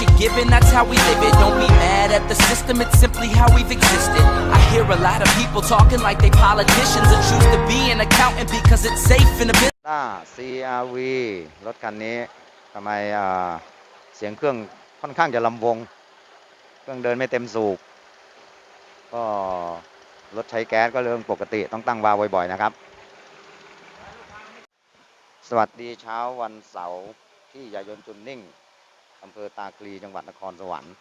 you're given, that's how we live it. Don't be mad at the system, it's simply how we've existed. I hear a lot of people talking like they politicians and choose to be an accountant because it's safe in a business. ต้า CRV รถคันนี้ทำไมเสียงเครื่องค่อนข้างจะลำวง เครื่องเดินไม่เต็มสูบก็รถใช้แก๊สก็เรื่องปกติต้องตั้งวาล์วบ่อยๆนะครับ สวัสดีเช้าวันเสาร์ที่ยายนจุนนิ่ง อำเภอตาคลีจังหวัดนครสวรรค์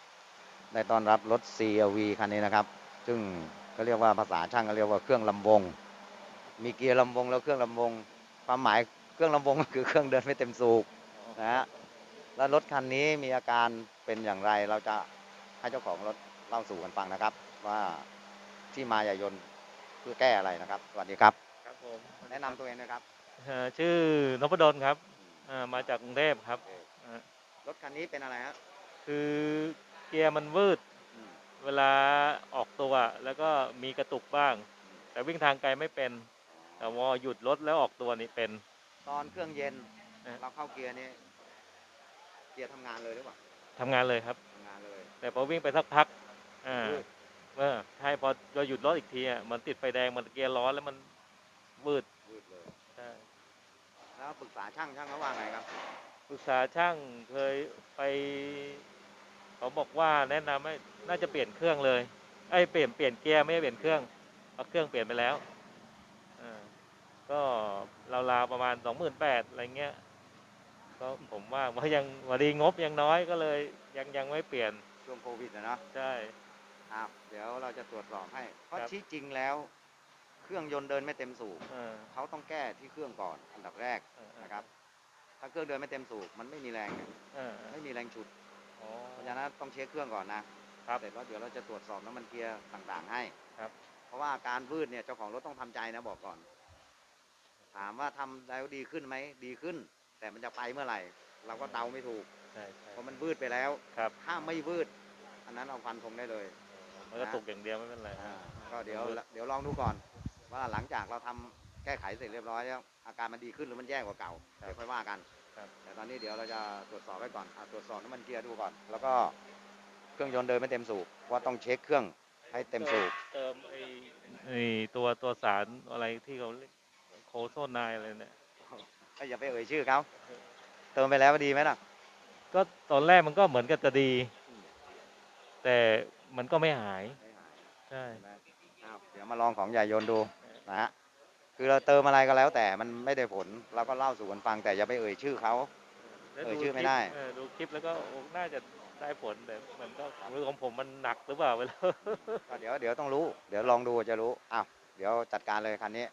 ได้ต้อนรับรถ CRV คันนี้นะครับ ซึ่งก็เรียกว่าภาษาช่างก็เรียกว่าเครื่องลำวง มีเกียร์ลำวงแล้วเครื่องลำวง ความหมายเครื่องลำวงก็คือเครื่องเดินไม่เต็มสูบนะฮะ แล้วรถคันนี้มีอาการเป็นอย่างไร เราจะให้เจ้าของรถเล่าสู่กันฟังนะครับ ว่าที่มาอย่ายนต์เพื่อแก้อะไรนะครับ สวัสดีครับ ครับผมแนะนำตัวเองนะครับ เอ่อชื่อนพดลครับเอ่อมาจากกรุงเทพครับเอ่อ รถคันนี้เป็นอะไรฮะคือเกียร์มันวืด อืมเวลาออกตัวแล้วก็มีกระตุกบ้าง แต่วิ่งทางไกลไม่เป็น แต่พอหยุดรถแล้วออกตัวนี่เป็น ตอนเครื่องเย็น เออ เราเข้าเกียร์นี่เกียร์ทำงานเลยหรือเปล่าทำงานเลยครับ ทำงานเลยแต่พอวิ่งไปสักพักอ่าวืดเออใช่พอเราหยุดรถอีกทีอะมันติดไฟแดงมันเกียร์ร้อนแล้วมันวืดวืดเลย ใช่แล้วปรึกษาช่างช่างเขาว่าไงครับ ปรึกษาช่างเคยไป เขาบอกว่าแนะนำให้น่าจะเปลี่ยนเครื่องเลยไอ้ยเปลี่ยนเปลี่ยนเกียร์ไม่ได้เปลี่ยนเครื่องเพราะเครื่องเปลี่ยนไปแล้วอ่าก็ราวๆประมาณสองหมื่นแปดอะไรเงี้ยก็ผมว่าว่ายังวาดีงบยังน้อยก็เลยยังยังไม่เปลี่ยนช่วงโควิดนะเนาะใช่ครับเดี๋ยวเราจะตรวจสอบให้ เพราะครับที่จริงแล้ว เครื่องยนต์เดินไม่เต็มสูบเออเขาต้องแก้ที่เครื่องก่อนอันดับแรกเออนะครับ ถ้าเครื่องเดินไม่เต็มสูบมันไม่มีแรงไงเออไม่มีแรงฉุดอ๋อ เพราะฉะนั้นต้องเช็คเครื่องก่อนนะครับ เสร็จแล้วเดี๋ยวเราจะตรวจสอบน้ำมันเกียร์ต่างๆ ให้ ครับ เพราะว่าการวืดเนี่ยเจ้าของรถต้องทำใจนะบอกก่อน ถามว่าทำแล้วดีขึ้นไหมดีขึ้น แต่มันจะไปเมื่อไหร่ เราก็เดาไม่ถูกใช่ใช่เพราะมันวืดไปแล้ว ครับถ้าไม่วืด อันนั้นเอาฟันธงได้เลย มันก็ตกอย่างเดียวไม่เป็นไรอ่าก็เดี๋ยวเดี๋ยวลองดูก่อน ว่าหลังจากเราทำแก้ไขเสร็จเรียบร้อยแล้วอาการมันดีขึ้นหรือมันแย่กว่าเก่าเดี๋ยวค่อยว่ากันครับ แต่ตอนนี้เดี๋ยวเราจะตรวจสอบไว้ก่อนอะตรวจสอบน้ำมันเกียร์ดูก่อน แล้วก็เครื่องยนต์เดินไม่เต็มสูบเพราะว่าต้องเช็คเครื่องให้เต็มสูบ เติมไอ้ไอ้ตัวตัวสารอะไรที่เขาเรียกโคโซไนายอะไรเนี่ย ก็อย่าไปเอ่ยชื่อเขาเติมไปแล้วดีไหมล่ะ ก็ตอนแรกมันก็เหมือนกับจะดี แต่มันก็ไม่หาย ไม่หายใช่ ใช่ไหมอ้าวเดี๋ยวมาลองของใหญ่ยนต์ดูนะฮะ คือเราเติมอะไรก็แล้วแต่มันไม่ได้ผลเราก็เล่าสู่กันฟังแต่อย่าไปเอ่ยชื่อเขา แล้วเอ่ยดูชื่อไม่คลิปได้ เออดูคลิปแล้วก็โอ้น่าจะได้ผลแต่มันก็มือของผมมันหนักหรือเปล่าเวลาก็เดี๋ยวเดี๋ยวต้องรู้ เดี๋ยวลองดูจะรู้อ้าวเดี๋ยวจัดการเลยคันนี้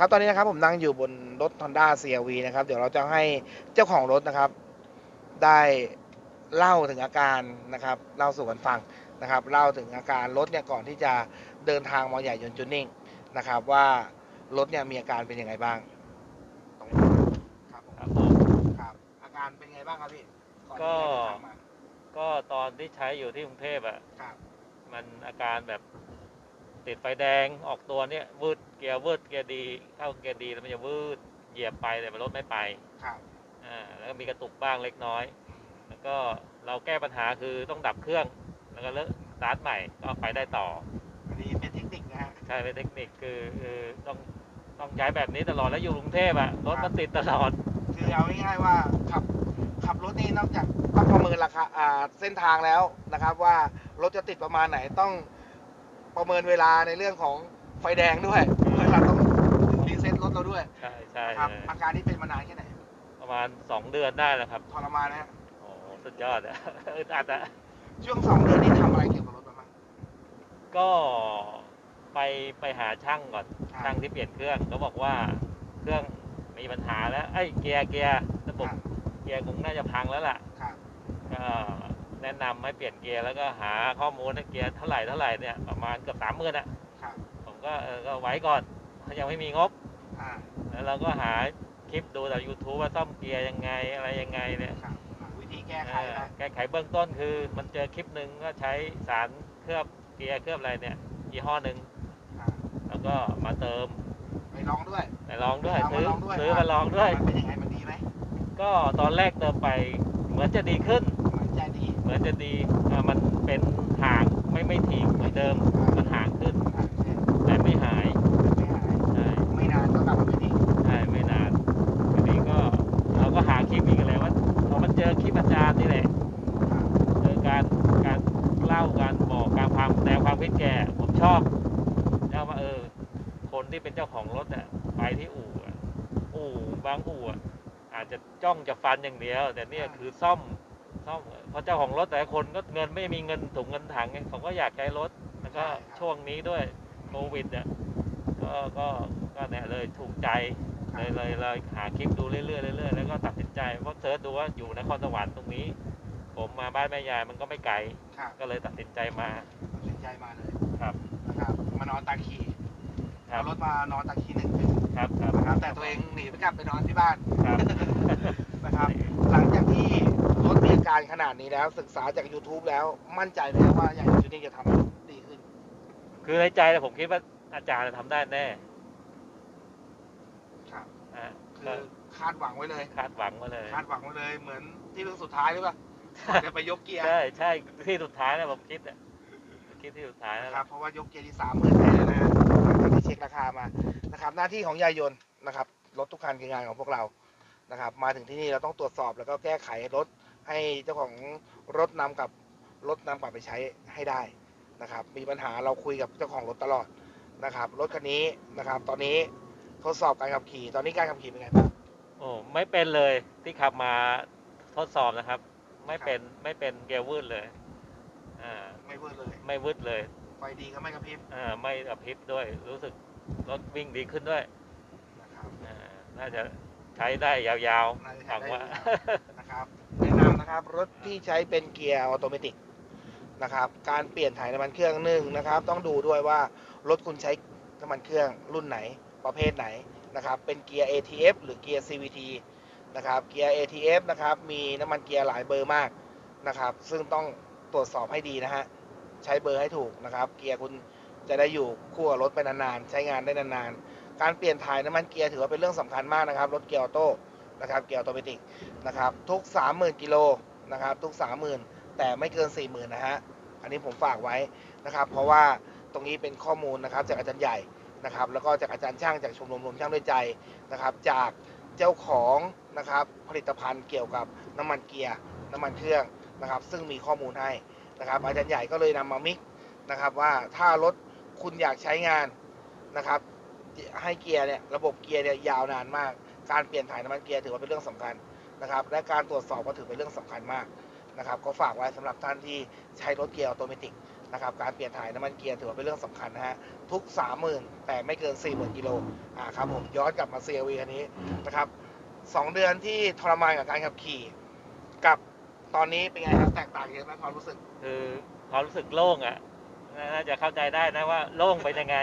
ครับตอนนี้นะครับผมนั่งอยู่บนรถ Honda CRV นะครับ เดี๋ยวเราจะให้เจ้าของรถนะครับ ได้เล่าถึงอาการนะครับเล่าสู่กันฟังนะครับ เล่าถึงอาการรถเนี่ยก่อนที่จะเดินทางมาใหญ่ยนต์จูนนิ่งนะครับว่ารถเนี่ยมีอาการเป็นยังไงบ้างตรงนี้ครับผมครับผมครับอาการเป็นไงบ้างครับพี่อนก็ที่จะเดินทางมาก็ตอนที่ใช้อยู่ที่กรุงเทพอะ ครับมันอาการแบบติดไฟแดงออกตัวเนี่ยวืด เกียร์วืดเกียร์ดีเข้าเกียร์ดีแล้วมันจะวืดเหยียบไปแต่มันรถไม่ไปครับอ่าแล้วก็มีกระตุกบ้างเล็กน้อย แล้วก็เราแก้ปัญหาคือต้องดับเครื่อง แล้วก็เลิกสตาร์ทใหม่ก็ไปได้ต่ออันนี้เป็นเทคนิคนะฮะใช่เป็นเทคนิคคือคือต้องต้องใช้แบบนี้ตลอดแล้วอยู่กรุงเทพอะรถมันติดตลอด คือเอาง่ายๆว่าขับขับรถนี่นอกจากต้องประเมินราคาอ่าเส้นทางแล้วนะครับ ว่ารถจะติดประมาณไหนต้องประเมินเวลาในเรื่องของไฟแดงด้วยเพื่อเราต้องรี เซ็ตรถเราด้วยใช่ใช่นะครับเอออาการนี้เป็นมานานแค่ไหนประมาณสองเดือนได้แล้วครับทรมานนะฮะโอ้โหสุดยอดอะอึดอัดอะช่วงสองเดือนนี้ทำอะไรเกี่ยวกับรถบ้าง ก็ไปไปหาช่างก่อนครับ ช่างที่เปลี่ยนเครื่องเขาบอกว่าเครื่องมีปัญหาแล้วไอ้ยเกียร์เกียร์ระบบเกียร์คงน่าจะพังแล้วล่ะ ครับก็แนะนำให้เปลี่ยนเกียร์แล้วก็หาข้อมูลว่าเกียร์เท่าไหร่เท่าไหร่เนี่ยประมาณเกือบสามหมื่นอะครับผมก็เออก็ไว้ก่อนเพราะยังไม่มีงบอ่า แล้วเราก็หาคลิปดูจาก YouTube ว่าซ่อมเกียร์ยังไงอะไรยังไงเนี่ยครับอ่าวิธีแก้ไขเออนะแก้ไขเบื้องต้นคือ มันเจอคลิปหนึ่งก็ใช้สารเคเคลือบเกียร์เคลือบอะไรเนี่ยยี่ห้อหนึ่งอ่าแล้วก็มาเติมไปลองด้วยไปลองด้วยเอาซื้อมาลองด้วยซื้อมาลองด้วย มันเป็นยังไงมันดีไหมก็ตอนแรกเติมไปเหมือนจะดีขึ้น มันใจดีเหมือนจะดีอ่ามันเป็นห่างไม่ไม่ทิ้งเหมือนเดิมมันห่างขึ้น อ่าเช่น แต่ไม่หาย ไม่หาย ใช่ ไม่นานก็กลับมาเป็นอีก ใช่ไม่นานทีนี้ก็เราก็หาคลิปอีกเลยว่าพอมันเจอคลิปอาจารย์นี่แหละ อ่า เจอการการเล่าการบอกการความแนวความคิดแกผมชอบแล้วว่าเออ คนที่เป็นเจ้าของรถอะไปที่อู่อะอู่บางอู่อะอาจจะจ้องจะฟันอย่างเดียว แต่เนี่ยคือซ่อมซ่อมเพราะเจ้าของรถแต่ละคนก็เงินไม่มีเงินถุงเงินถังไงเขาก็อยากใช้รถแล้วก็ช่วงนี้ด้วยโควิดอะก็ก็ก็เนี่ยเลยถูกใจเลยเลยเลยหาคลิปดูเรื่อยๆเรื่อยๆแล้วก็ตัดสินใจเพราะเสิร์ชดูว่าอยู่นครสวรรค์ตรงนี้ ผมมาบ้านแม่ยายมันก็ไม่ไกลครับก็เลยตัดสินใจมาตัดสินใจมาเลยครับนะครับมานอนตาคี ครัเอาบรถมานอนตาคีหนึ่งคืนครับครับนะครับแต่ตัวเองหนีไปกลับไปนอนที่บ้านครับ นะครับ หลังจากที่รถมีอาการขนาดนี้แล้ว ศึกษาจาก YouTube แล้วมั่นใจไหมครับว่าอย่างจุดนี้จะทำให้ดีขึ้น คือในใจเนี่ยผมคิดว่าอาจารย์จะทำได้แน่ครับ อะคืก็อคาดหวังไว้เลย คาดหวังมาเลย คาดหวังไว้เลยเหมือนที่เรื่องสุดท้ายหรือเปล่าก่อนจะไปยกเกียร์ใช่ใช่ที่สุดท้ายนะผมคิดอะคิดที่สุดท้ายนะนะครับเพราะว่ายกเกียร์ที่สามหมื่นแน่ นะครับหน้าที่ของยายยนต์นะครับรถทุกคันคืองานของพวกเรานะครับ มาถึงที่นี่เราต้องตรวจสอบแล้วก็แก้ไขรถให้เจ้าของรถนำกับรถนำกลับไปใช้ให้ได้นะครับ มีปัญหาเราคุยกับเจ้าของรถตลอดนะครับ รถคันนี้นะครับ ตอนนี้ทดสอบการขับขี่ ตอนนี้การขับขี่เป็นไงบ้างโอ้ไม่เป็นเลยที่ขับมาทดสอบนะครับ ไม่เป็นไม่เป็นเกียร์วืดเลยอ่าไม่เวิร์ดเลย ไม่วืดเลยไฟดีก็ไม่กระพริบอ่าไม่กระพริบด้วยรู้สึก รถวิ่งดีขึ้นด้วยนะครับ อ่าน่าจะใช้ได้ยาวน่าจะๆใช้หวังได้ว่านะครับแนะนำนะครับรถที่ใช้เป็นเกียร์ออโตเมติกนะครับการเปลี่ยนถ่ายน้ำมันเครื่องหนึ่งนะครับต้องดูด้วยว่ารถคุณใช้น้ำมันเครื่องรุ่นไหนประเภทไหนนะครับเป็นเกียร์ ATF หรือเกียร์ CVT นะครับเกียร์ ATF นะครับมีน้ำมันเกียร์หลายเบอร์มากนะครับซึ่งต้องตรวจสอบให้ดีนะฮะใช้เบอร์ให้ถูกนะครับเกียร์คุณ จะได้อยู่คู่กับรถไปนานๆ ใช้งานได้นานๆ การเปลี่ยนถ่ายน้ำมันเกียร์ถือว่าเป็นเรื่องสำคัญมากนะครับ รถเกียร์ออโต้นะครับ เกียร์ออโตเมติกนะครับ ทุก 30,000กิโลนะครับ ทุก 30,000 แต่ไม่เกิน 40,000 นะฮะ อันนี้ผมฝากไว้นะครับ เพราะว่าตรงนี้เป็นข้อมูลนะครับจากอาจารย์ใหญ่นะครับ แล้วก็จากอาจารย์ช่างจากชมรมรวมช่างด้วยใจนะครับ จากเจ้าของนะครับผลิตภัณฑ์เกี่ยวกับน้ำมันเกียร์น้ำมันเครื่องนะครับ ซึ่งมีข้อมูลให้นะครับ อาจารย์ใหญ่ก็เลยนำมามิกนะครับว่าถ้ารถ คุณอยากใช้งานนะครับ ให้เกียร์เนี่ยระบบเกียร์เนี่ยยาวนานมาก การเปลี่ยนถ่ายน้ำมันเกียร์ถือว่าเป็นเรื่องสำคัญนะครับ และการตรวจสอบก็ถือเป็นเรื่องสำคัญมากนะครับ ก็ฝากไว้สำหรับท่านที่ใช้รถเกียร์ออโตเมติกนะครับ การเปลี่ยนถ่ายน้ำมันเกียร์ถือว่าเป็นเรื่องสำคัญนะฮะทุก 30,000 แต่ไม่เกิน 40,000กิโลอ่าครับผมย้อนกลับมา CRV คันนี้นะครับสองเดือนที่ทรมานกับการขับขี่กับตอนนี้เป็นไงครับแตกต่างเยอะไหมความรู้สึก คือความรู้สึกโล่งอะ น่าจะเข้าใจได้นะว่าโล่งเป็นยังไง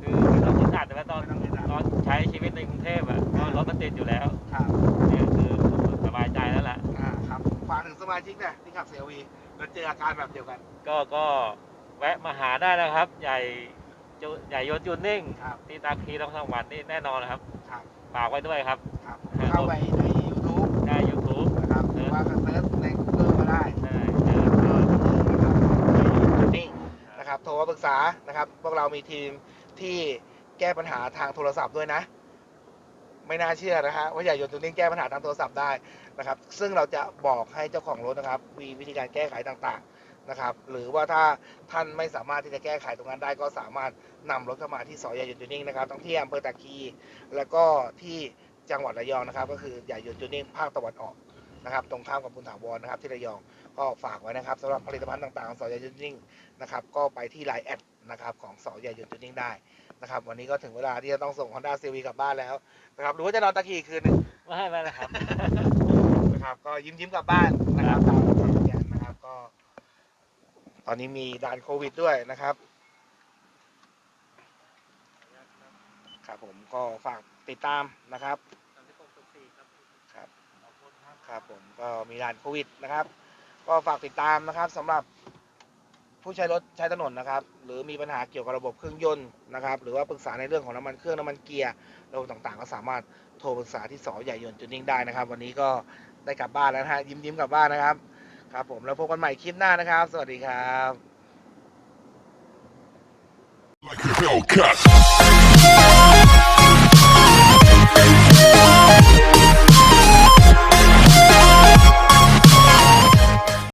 คือไม่ต้องคิดอัดนะตอนไม่ต้องคิดอัดตอนใช้ชีวิตในกรุงเทพอะก็รถมันติดอยู่แล้วครับเนี่ยคือสบายใจแล้วล่ะอ่าครับฝากถึงสมาชิกนะที่ขับ CRV แล้วเจออาการแบบเดียวกัน ก็ก็แวะมาหาได้นะครับ ใหญ่จุใหญ่ยนต์จูนนิ่งครับที่ตาคีต้องสวรรค์นี่แน่นอนนะครับครับฝากไว้ด้วยครับครับเข้าไปใน YouTube ได้ YouTube นะครับหรือว่าก็เซิร์ชใน Google ก็ได้ ได้เจอ เออนะครับจุดนี้นะครับ โทร มาปรึกษานะครับ พวกเรามีทีมที่แก้ปัญหาทางโทรศัพท์ด้วยนะ ไม่น่าเชื่อนะฮะว่าใหญ่ยนต์ตัวนี้แก้ปัญหาทางโทรศัพท์ได้นะครับ ซึ่งเราจะบอกให้เจ้าของรถนะครับ มีวิธีการแก้ไขต่างๆนะครับ หรือว่าถ้าท่านไม่สามารถที่จะแก้ไขตรงนั้นได้ก็สามารถนำรถเข้ามาที่สอยใหญ่ยนต์จูนิ่งนะครับทั้งที่อำเภอตาคีแล้วก็ที่จังหวัดระยองนะครับ ก็คือใหญ่ยนต์จูนิ่งภาคตะวันออก นะครับ ตรงข้ามกับบุญถาวรนะครับ ที่ระยองก็ฝากไว้นะครับสำหรับผลิตภัณฑ์ต่างๆของสอยใหญ่ยนต์จูนิ่งนะครับก็ไปที่ไลน์แอดนะครับของสอยใหญ่ยนต์จูนิ่งได้นะครับ วันนี้ก็ถึงเวลาที่จะต้องส่ง Honda CV กลับบ้านแล้วนะครับหรือว่าจะนอนตะคีอีกคืนหนึงไม่ให้มาเลยครับนะครับก็ยิ้มยิ้มๆกลับบ้านนะครับตามสัญญาณนะครับก็ ตอนนี้มีด่านโควิดด้วยนะครับครับผมก็ฝากติดตามนะครับครับ ครับผมก็มีด่านโควิดนะครับ ก็ฝากติดตามนะครับสำหรับผู้ใช้รถใช้ถนนนะครับ หรือมีปัญหาเกี่ยวกับระบบเครื่องยนต์นะครับ หรือว่าปรึกษาในเรื่องของน้ำมันเครื่องน้ำมันเกียร์ระบบต่างๆ ก็สามารถโทรปรึกษาที่สอใหญ่ยนต์จูนิ่งได้นะครับ วันนี้ก็ได้กลับบ้านแล้วนะฮะยิ้มยิ้มๆกลับบ้านนะครับครับผมแล้วพบกันใหม่คลิปหน้านะครับ สวัสดีครับ like a Hellcat.